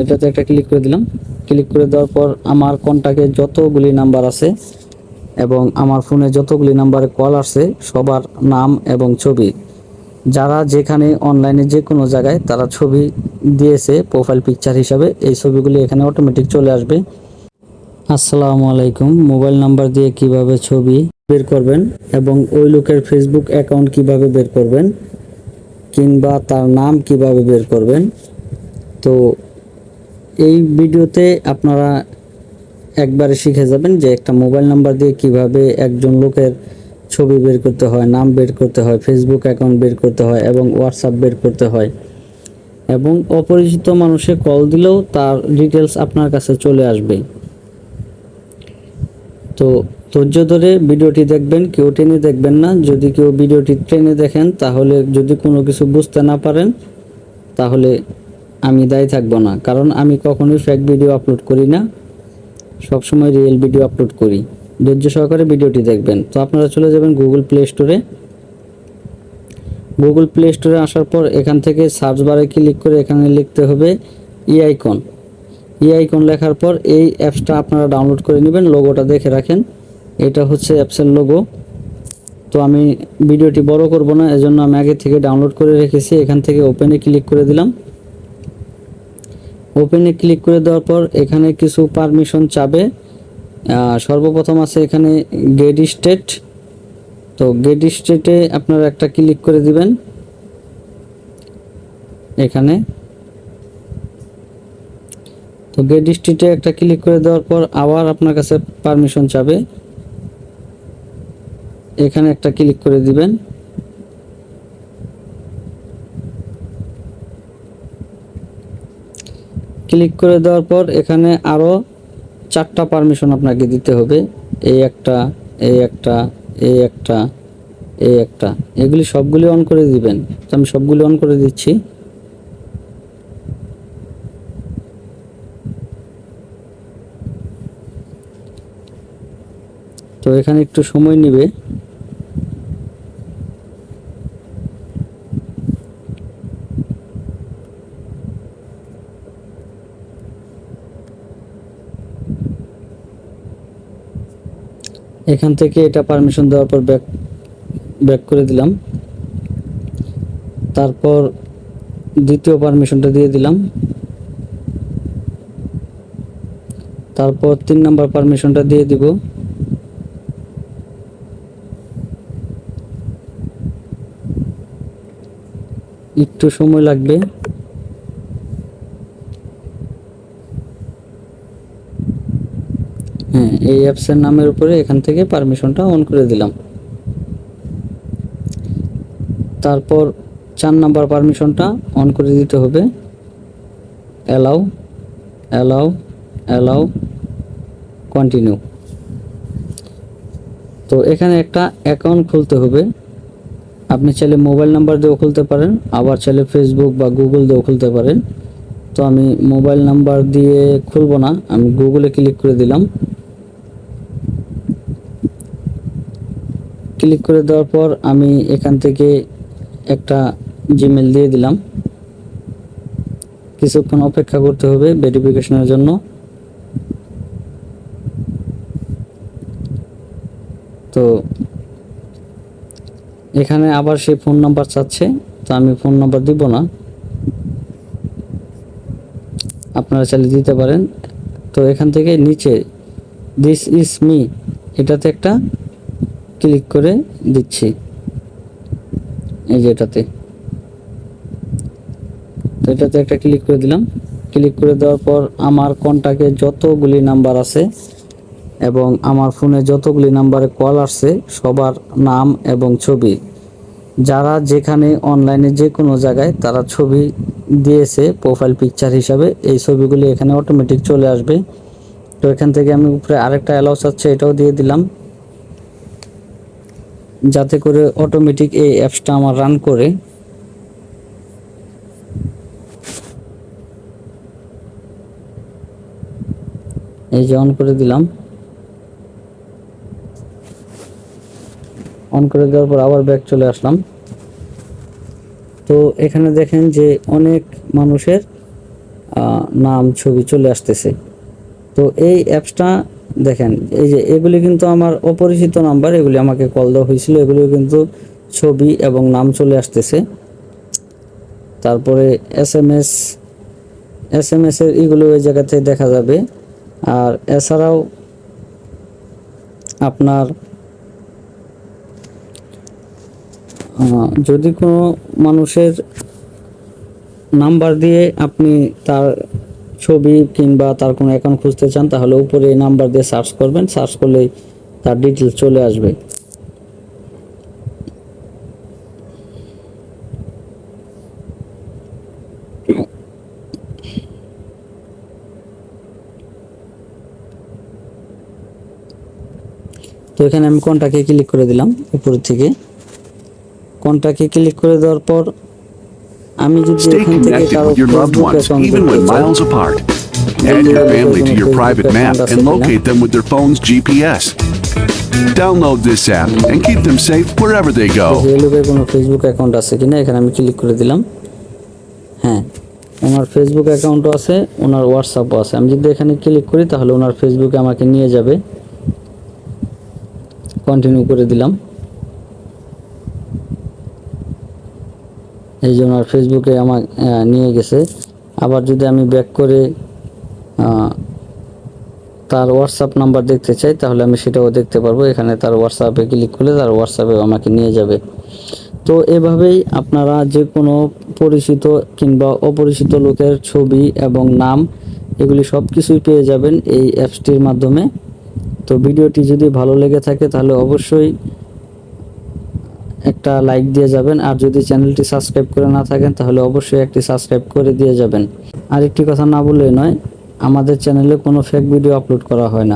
এটাতে একটা ক্লিক করে দিলাম। ক্লিক করে দেওয়ার পর আমার কন্টাক্টে যতগুলি নাম্বার আছে এবং আমার ফোনে যতগুলি নাম্বারে কল আসছে, সবার নাম এবং ছবি। যারা যেখানে অনলাইনে যে কোনো জায়গায় তারা ছবি দিয়েছে প্রোফাইল পিকচার হিসাবে, এই ছবিগুলি এখানে অটোমেটিক চলে আসবে। আসসালামু আলাইকুম। মোবাইল নাম্বার দিয়ে কীভাবে ছবি বের করবেন এবং ওই লোকের ফেসবুক অ্যাকাউন্ট কীভাবে বের করবেন কিংবা তার নাম কীভাবে বের করবেন? তো এই ভিডিওতে আপনারা একবারে শিখে যাবেন যে একটা মোবাইল নাম্বার দিয়ে কীভাবে একজন লোকের ছবি বের করতে হয়, নাম বের করতে হয় ফেসবুক অ্যাকাউন্ট বের করতে হয় এবং হোয়াটসঅ্যাপ বের করতে হয়। এবং অপরিচিত মানুষে কল দিলেও তার ডিটেলস আপনার কাছে চলে আসবে। তো ধৈর্য ধরে ভিডিওটি দেখবেন, কেউ টেনে দেখবেন না। যদি কেউ ভিডিওটি ট্রেনে দেখেন, তাহলে যদি কোনো কিছু বুঝতে না পারেন, তাহলে আমি দায়ী থাকব না। কারণ আমি কখনোই ফেক ভিডিও আপলোড করি না। সবসময় রিয়েল ভিডিও আপলোড করি। ধৈর্য সহকারে ভিডিওটি দেখবেন। তো আপনারা চলে যাবেন গুগল প্লে স্টোরে গুগল প্লে স্টোরে আসার পর এখান থেকে সার্চ বারে ক্লিক করে এখানে লিখতে হবে ই আইকন ই আইকন লেখার পর এই অ্যাপসটা আপনারা ডাউনলোড করে নেবেন লোগোটা দেখে রাখেন। এটা হচ্ছে অ্যাপসের লোগো তো আমি ভিডিওটি বড় করব না, এজন্য আমি আগে থেকে ডাউনলোড করে রেখেছি। এখান থেকে ওপেনে ক্লিক করে দিলাম। ওপেনে ক্লিক করে দেওয়ার পর এখানে কিছু পারমিশন চাবে। সর্বপ্রথম আছে এখানে গেট স্টেট তো গেট স্টেটে আপনারা একটা ক্লিক করে দিবেন। এখানে। তো গেট স্ট্রিটে একটা ক্লিক করে দেওয়ার পর আবার আপনার কাছে পারমিশন চাবে। এখানে একটা ক্লিক করে দিবেন। ক্লিক করে দেওয়ার পর এখানে আরও চারটা পারমিশন আপনাকে দিতে হবে। এই একটা এই একটা এই একটা এই একটা। এগুলি সবগুলি অন করে দিবেন। তো আমি সবগুলি অন করে দিচ্ছি। তো এখানে একটু সময় নেবে। এখান থেকে এটা পারমিশন দেওয়ার পর ব্যাক ব্যাক করে দিলাম। তারপর দ্বিতীয় পারমিশনটা দিয়ে দিলাম। তারপর তিন নাম্বার পারমিশনটা দিয়ে দিব। একটু সময় লাগবে হ্যাঁ এই অ্যাপসের নামের উপরে এখান থেকে পারমিশনটা অন করে দিলাম। তারপর চার নাম্বার পারমিশনটা অন করে দিতে হবে। Allow allow allow, continue. তো এখানে একটা অ্যাকাউন্ট খুলতে হবে। আপনি চাইলে মোবাইল নাম্বার দিয়েও খুলতে পারেন, আবার চাইলে ফেসবুক বা গুগল দিয়েও খুলতে পারেন। তো আমি মোবাইল নাম্বার দিয়ে খুলবো না, আমি গুগলে ক্লিক করে দিলাম। ক্লিক করে দেওয়ার পর আমি এখান থেকে একটা জিমেল দিয়ে দিলাম। কিছুক্ষণ অপেক্ষা করতে হবে ভেরিফিকেশনের জন্য। তো এখানে আবার সে ফোন নাম্বার চাচ্ছে, তো আমি ফোন নাম্বার দিব না। আপনারা চাইলে দিতে পারেন। তো এখান থেকে নিচে দিস ইজ মি এটাতে একটা ক্লিক করে দিচ্ছি। এই যে এটাতে। তো এটাতে একটা ক্লিক করে দিলাম। ক্লিক করে দেওয়ার পর আমার কন্টাক্টে যতগুলি নাম্বার আছে এবং আমার ফোনে যতগুলি নাম্বারে কল আসছে, সবার নাম এবং ছবি, যারা যেখানে অনলাইনে যে কোনো জায়গায় তারা ছবি দিয়েছে প্রোফাইল পিকচার হিসাবে, এই ছবিগুলি এখানে অটোমেটিক চলে আসবে। তো এখান থেকে আমি উপরে আরেকটা অ্যালাউস আছে, এটাও দিয়ে দিলাম। যাতে করে অটোমেটিক এই অ্যাপসটা আমার রান করে। এই যে অন করে দিলাম। অন করে দেওয়ার পর আবার ব্যাক চলে আসলাম। তো এখানে দেখেন যে অনেক মানুষের নাম, ছবি চলে আসতেছে। তো এই অ্যাপসটা দেখেন, এই যে এগুলি কিন্তু আমার অপরিচিত নাম্বার, এগুলি আমাকে কল দেওয়া হয়েছিল এগুলি কিন্তু ছবি এবং নাম চলে আসতেছে। তারপরে S M S S M S এর এগুলো ওই জায়গাতে দেখা যাবে। আর এছাড়াও আপনার যদি কোনো মানুষের নাম্বার দিয়ে আপনি তার ছবি কিংবা তার কোনো অ্যাকাউন্ট খুঁজতে চান, তাহলে উপরে এই নাম্বার দিয়ে সার্চ করবেন। সার্চ করলেই তার ডিটেলস চলে আসবে। তো এখানে আমি কন্টাকে ক্লিক করে দিলাম উপর থেকে। কন্টাকে ক্লিক করে দেওয়ার পর আমি যদি Stay এখান থেকে connected কারো with your loved Facebook ones, account even when দেখতে চাই miles apart. Add your family to your private map and locate them with their phone's GPS. Download this app and keep them safe wherever they go. দেখি এই লোকের কোনো Facebook account আছে কিনা এখানে আমি ক্লিক করে দিলাম হ্যাঁ ওনার ফেসবুক অ্যাকাউন্টও আছে ওনার হোয়াটসঅ্যাপও আছে আমি যদি এখানে ক্লিক করি তাহলে ওনার ফেসবুকে আমাকে নিয়ে যাবে কন্টিনিউ করে দিলাম এই যে ওনার ফেসবুকে আমার নিয়ে গেছে। আবার যদি আমি ব্যাক করে তার হোয়াটসঅ্যাপ নাম্বার দেখতে চাই, তাহলে আমি সেটাও দেখতে পারব। এখানে তার হোয়াটসঅ্যাপে ক্লিক করলে তার হোয়াটসঅ্যাপে আমাকে নিয়ে যাবে। তো এভাবেই আপনারা যে কোনো পরিচিত কিংবা অপরিচিত লোকের ছবি এবং নাম, এগুলি সব কিছুই পেয়ে যাবেন এই অ্যাপসটির মাধ্যমে। তো ভিডিওটি যদি ভালো লেগে থাকে, তাহলে অবশ্যই একটা লাইক দিয়ে যাবেন। আর যদি চ্যানেলটি সাবস্ক্রাইব করে না থাকেন, তাহলে অবশ্যই একটি সাবস্ক্রাইব করে দিয়ে যাবেন। আর একটি কথা না বললেই নয়, আমাদের চ্যানেলে কোনো ফেক ভিডিও আপলোড করা হয় না।